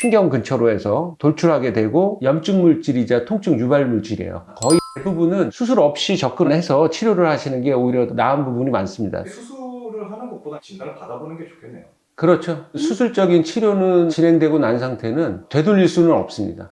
신경 근처로 해서 돌출하게 되고 염증 물질이자 통증 유발 물질이에요. 거의 대부분은 수술 없이 접근해서 치료를 하시는 게 오히려 나은 부분이 많습니다. 수술을 하는 것보다 진단을 받아보는 게 좋겠네요. 그렇죠. 수술적인 치료는 진행되고 난 상태는 되돌릴 수는 없습니다.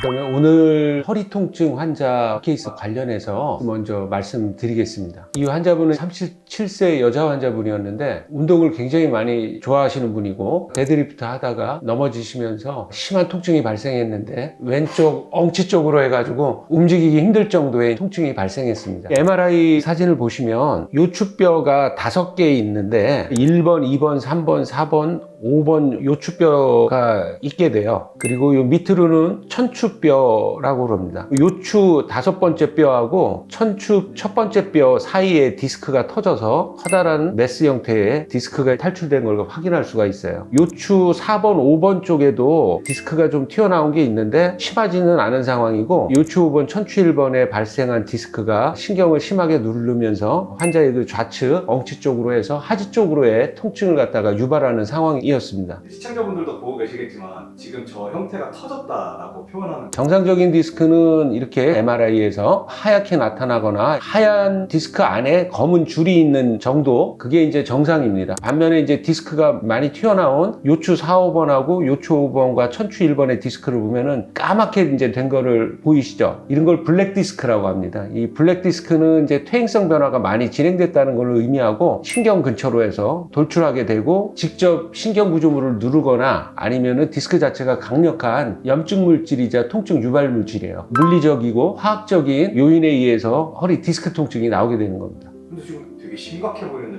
그러면 오늘 허리 통증 환자 케이스 관련해서 먼저 말씀드리겠습니다. 이 환자분은 37세 여자 환자분이었는데 운동을 굉장히 많이 좋아하시는 분이고 데드리프트 하다가 넘어지시면서 심한 통증이 발생했는데 왼쪽 엉치 쪽으로 해가지고 움직이기 힘들 정도의 통증이 발생했습니다. MRI 사진을 보시면 요추뼈가 다섯 개 있는데 1번, 2번, 3번, 4번, 5번 요추뼈가 있게 돼요. 그리고 요 밑으로는 천추뼈라고 그럽니다. 요추 다섯 번째 뼈하고 천추 첫 번째 뼈 사이에 디스크가 터져서 커다란 메스 형태의 디스크가 탈출된 걸 확인할 수가 있어요. 요추 4번, 5번 쪽에도 디스크가 좀 튀어나온 게 있는데 심하지는 않은 상황이고 요추 5번, 천추 1번에 발생한 디스크가 신경을 심하게 누르면서 환자의 그 좌측 엉치 쪽으로 해서 하지 쪽으로의 통증을 갖다가 유발하는 상황이 었습니다. 시청자분들도 보고 계시겠지만 지금 저 형태가 터졌다라고 표현하는 정상적인 디스크는 이렇게 MRI에서 하얗게 나타나거나 하얀 디스크 안에 검은 줄이 있는 정도 그게 이제 정상입니다. 반면에 이제 디스크가 많이 튀어나온 요추 4, 5번하고 요추 5번과 천추 1번의 디스크를 보면은 까맣게 이제 된 거를 보이시죠? 이런 걸 블랙 디스크라고 합니다. 이 블랙 디스크는 이제 퇴행성 변화가 많이 진행됐다는 걸 의미하고 신경 근처로 해서 돌출하게 되고 직접 신경 구조물을 누르거나 아니면은 디스크 자체가 강력한 염증 물질이자 통증 유발 물질이에요. 물리적이고 화학적인 요인에 의해서 허리 디스크 통증이 나오게 되는 겁니다. 근데 지금 되게 심각해 보이는데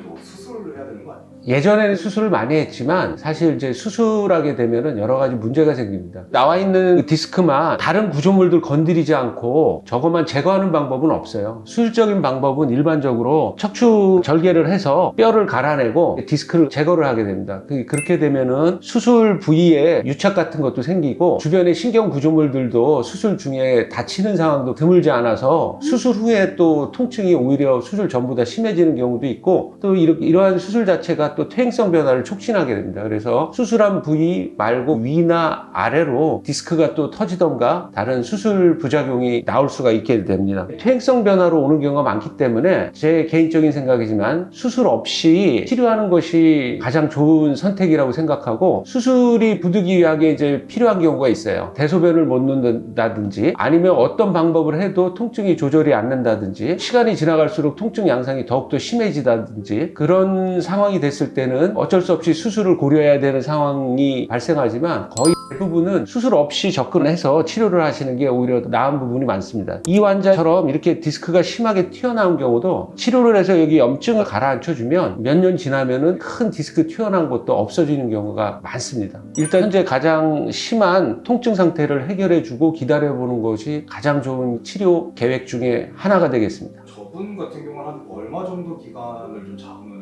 예전에는 수술을 많이 했지만 사실 이제 수술하게 되면은 여러 가지 문제가 생깁니다. 나와 있는 그 디스크만 다른 구조물들 건드리지 않고 저것만 제거하는 방법은 없어요. 수술적인 방법은 일반적으로 척추 절개를 해서 뼈를 갈아내고 디스크를 제거를 하게 됩니다. 그- 그렇게 되면은 수술 부위에 유착 같은 것도 생기고 주변의 신경 구조물들도 수술 중에 다치는 상황도 드물지 않아서 수술 후에 또 통증이 오히려 수술 전보다 심해지는 경우도 있고 또 이러, 이러한 수술 자체가 또 퇴행성 변화를 촉진하게 됩니다. 그래서 수술한 부위 말고 위나 아래로 디스크가 또 터지던가 다른 수술 부작용이 나올 수가 있게 됩니다. 퇴행성 변화로 오는 경우가 많기 때문에 제 개인적인 생각이지만 수술 없이 치료하는 것이 가장 좋은 선택이라고 생각하고 수술이 부득이하게 이제 필요한 경우가 있어요. 대소변을 못 넣는다든지 아니면 어떤 방법을 해도 통증이 조절이 안 된다든지 시간이 지나갈수록 통증 양상이 더욱더 심해지다든지 그런 상황이 됐을 때는 어쩔 수 없이 수술을 고려해야 되는 상황이 발생하지만 거의 대부분은 수술 없이 접근해서 치료를 하시는 게 오히려 나은 부분이 많습니다. 이 환자처럼 이렇게 디스크가 심하게 튀어나온 경우도 치료를 해서 여기 염증을 가라앉혀주면 몇 년 지나면은 큰 디스크 튀어나온 것도 없어지는 경우가 많습니다. 일단 현재 가장 심한 통증 상태를 해결해주고 기다려보는 것이 가장 좋은 치료 계획 중에 하나가 되겠습니다. 저분 같은 경우는 한 얼마 정도 기간을 좀 잡으면?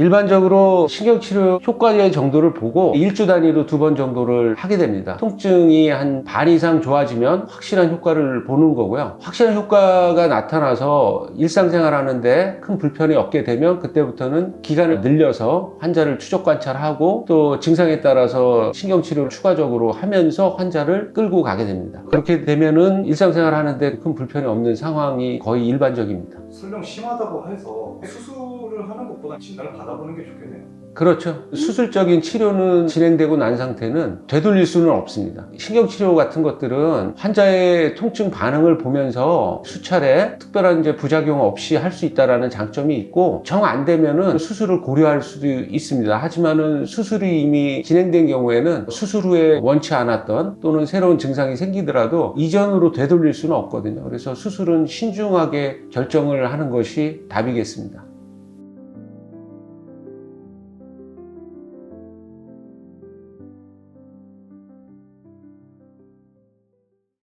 일반적으로 신경치료 효과의 정도를 보고 일주 단위로 두 번 정도를 하게 됩니다. 통증이 한 반 이상 좋아지면 확실한 효과를 보는 거고요. 확실한 효과가 나타나서 일상생활 하는데 큰 불편이 없게 되면 그때부터는 기간을 늘려서 환자를 추적 관찰하고 또 증상에 따라서 신경치료를 추가적으로 하면서 환자를 끌고 가게 됩니다. 그렇게 되면은 일상생활 하는데 큰 불편이 없는 상황이 거의 일반적입니다. 설령 심하다고 해서 수술을 하는 것보다 진단을 받아 보는 게 좋겠네요. 그렇죠. 수술적인 치료는 진행되고 난 상태는 되돌릴 수는 없습니다. 신경치료 같은 것들은 환자의 통증 반응을 보면서 수차례 특별한 이제 부작용 없이 할 수 있다라는 장점이 있고 정 안 되면은 수술을 고려할 수도 있습니다. 하지만은 수술이 이미 진행된 경우에는 수술 후에 원치 않았던 또는 새로운 증상이 생기더라도 이전으로 되돌릴 수는 없거든요. 그래서 수술은 신중하게 결정을 하는 것이 답이겠습니다.